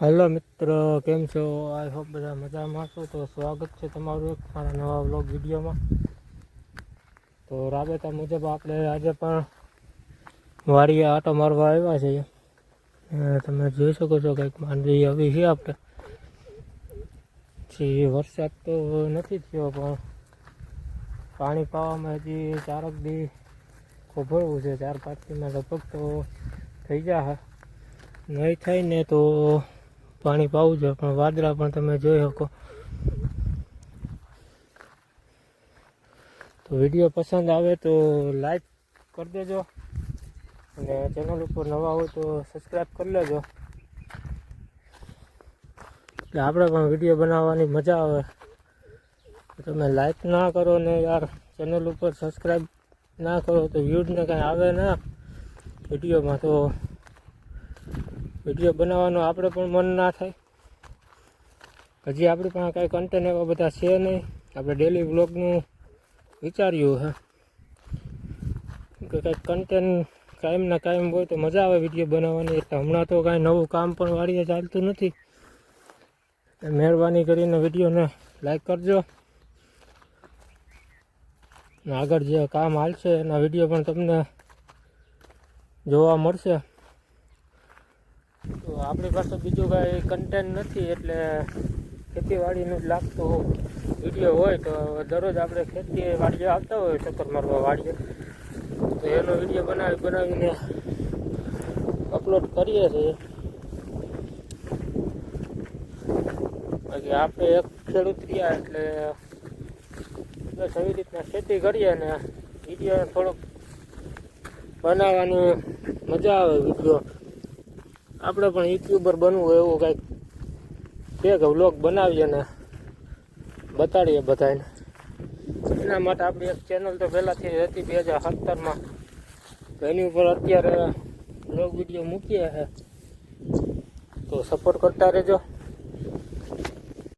Hello મિત્રો, કેમ છો? આઈ હોપ બધા મજામાં છો. તો સ્વાગત છે તમારું એક મારા નવા વ્લોગ વિડીયોમાં. તો રાબેતા મુજબ આપણે આજે પણ વાડીએ આટો મારવા આવ્યા છીએ. તમે જોઈ શકો છો કંઈક માંડવી આવી છે આપણે. પછી વરસાદ તો નથી થયો, પણ પાણી પાવામાં હજી ચારક દી ખોભરવું છે. ચાર પાંચ દીમાં લગભગ તો થઈ જાય નહીં થાય ને તો પાણી પાવું જોઈએ, પણ વાદળા પણ તમે જોઈ શકો. તો વીડિયો પસંદ આવે તો લાઈક કરી દેજો અને ચેનલ ઉપર નવા હોય તો સબસ્ક્રાઈબ કરી લેજો. એટલે આપણે પણ વીડિયો બનાવવાની મજા આવે. તમે લાઈક ના કરો ને યાર, ચેનલ ઉપર સબસ્ક્રાઈબ ના કરો તો વ્યૂઝને કાંઈ આવે ના વિડીયોમાં તો. વીડિયો બનાવવાનું આપણે પણ મન ના થાય. હજી આપણી પાસે કાંઈ કન્ટેન્ટ એવા બધા છે નહીં. આપણે ડેલી વ્લોગનું વિચાર્યું હે. કે કાંઈક કન્ટેન્ટ કાયમના કાયમ હોય તો મજા આવે વીડિયો બનાવવાની. એટલે હમણાં તો કાંઈ નવું કામ પણ વાળીએ ચાલતું નથી. મહેરબાની કરીને વિડીયોને લાઈક કરજો. આગળ જે કામ હાલશે એના વીડિયો પણ તમને જોવા મળશે. આપણી પાસે બીજું કાંઈ કન્ટેન્ટ નથી એટલે ખેતીવાડીનું જ લાગતું વીડિયો હોય તો દરરોજ આપણે ખેતી વાડીએ આવતા હોય ચક્કર મારવા વાડીએ. તો એનો વીડિયો બનાવી બનાવીને અપલોડ કરીએ છીએ. બાકી આપણે એક ખેડૂત રહ્યા એટલે એવી રીતના ખેતી કરીએ ને વીડિયો થોડોક બનાવવાની મજા આવે વીડિયો. આપણે પણ યુટ્યુબર બનવું એવું કંઈક. કે વ્લોગ બનાવીએ ને બતાડીએ બધાને એના માટે આપણી એક ચેનલ તો પહેલાંથી હતી બે હજાર સત્તરમાં. તો એની ઉપર અત્યારે વ્લોગ વીડિયો મૂકીએ છે. તો સપોર્ટ કરતા રહેજો.